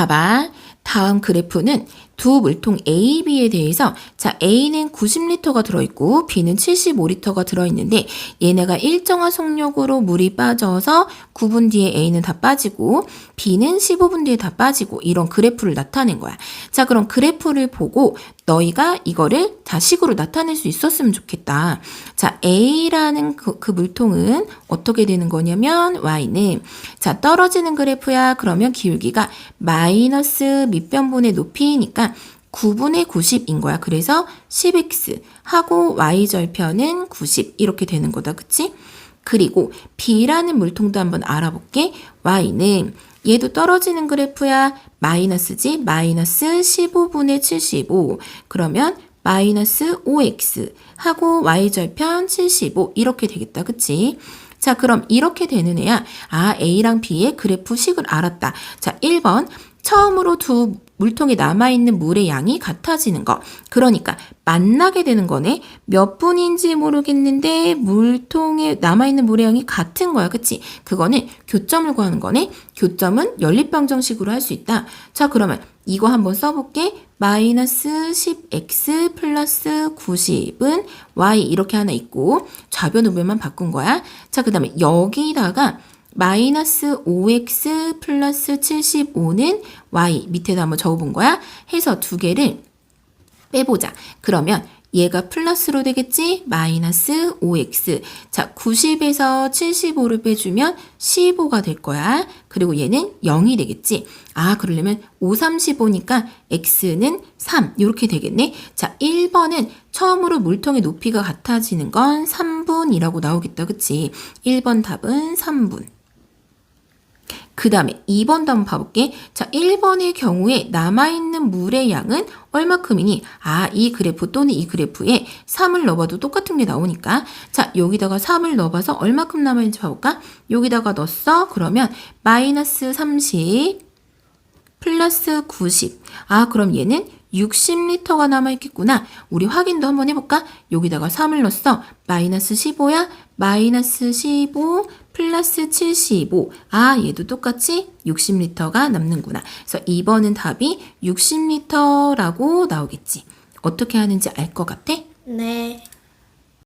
봐봐. 다음 그래프는 두 물통 A, B에 대해서 자 A는 90리터가 들어있고 B는 75리터가 들어있는데 얘네가 일정한 속력으로 물이 빠져서 9분 뒤에 A는 다 빠지고 B는 15분 뒤에 다 빠지고 이런 그래프를 나타낸 거야. 자 그럼 그래프를 보고 너희가 이거를 다식으로 나타낼 수 있었으면 좋겠다. 자 A라는 그, 그 물통은 어떻게 되는 거냐면 Y는 자 떨어지는 그래프야 그러면 기울기가 마이너스 밑변분의 높이니까 9분의 90인 거야. 그래서 10x 하고 y절편은 90 이렇게 되는 거다. 그치? 그리고 b라는 물통도 한번 알아볼게. y는 얘도 떨어지는 그래프야. 마이너스지. 마이너스 15분의 75. 그러면 마이너스 5x 하고 y절편 75 이렇게 되겠다. 그치? 자, 그럼 이렇게 되는 애야. 아, A랑 B의 그래프 식을 알았다. 자, 1번. 처음으로 두 물통에 남아있는 물의 양이 같아지는 거. 그러니까 만나게 되는 거네. 몇 분인지 모르겠는데 물통에 남아있는 물의 양이 같은 거야. 그치? 그거는 교점을 구하는 거네. 교점은 연립방정식으로 할 수 있다. 자, 그러면 이거 한번 써볼게. 마이너스 10x 플러스 90은 y 이렇게 하나 있고 좌변 우변만 바꾼 거야. 자, 그 다음에 여기다가 마이너스 5x 플러스 75는 y 밑에다 한번 적어본 거야. 해서 두 개를 빼보자. 그러면 얘가 플러스로 되겠지? 마이너스 5x. 자, 90에서 75를 빼주면 15가 될 거야. 그리고 얘는 0이 되겠지? 아, 그러려면 5, 35니까 x는 3. 이렇게 되겠네. 자, 1번은 처음으로 물통의 높이가 같아지는 건 3분이라고 나오겠다. 그치? 1번 답은 3분. 그 다음에 2번도 한번 봐볼게. 자, 1번의 경우에 남아있는 물의 양은 얼마큼이니? 아, 이 그래프 또는 이 그래프에 3을 넣어봐도 똑같은 게 나오니까. 자, 여기다가 3을 넣어봐서 얼마큼 남아있는지 봐볼까? 여기다가 넣었어? 그러면 마이너스 30 플러스 90. 아, 그럼 얘는 60리터가 남아있겠구나. 우리 확인도 한번 해볼까? 여기다가 3을 넣었어. 마이너스 15야? 마이너스 15 플러스 75. 아, 얘도 똑같이 60리터가 남는구나. 그래서 2번은 답이 60리터라고 나오겠지. 어떻게 하는지 알 것 같아? 네.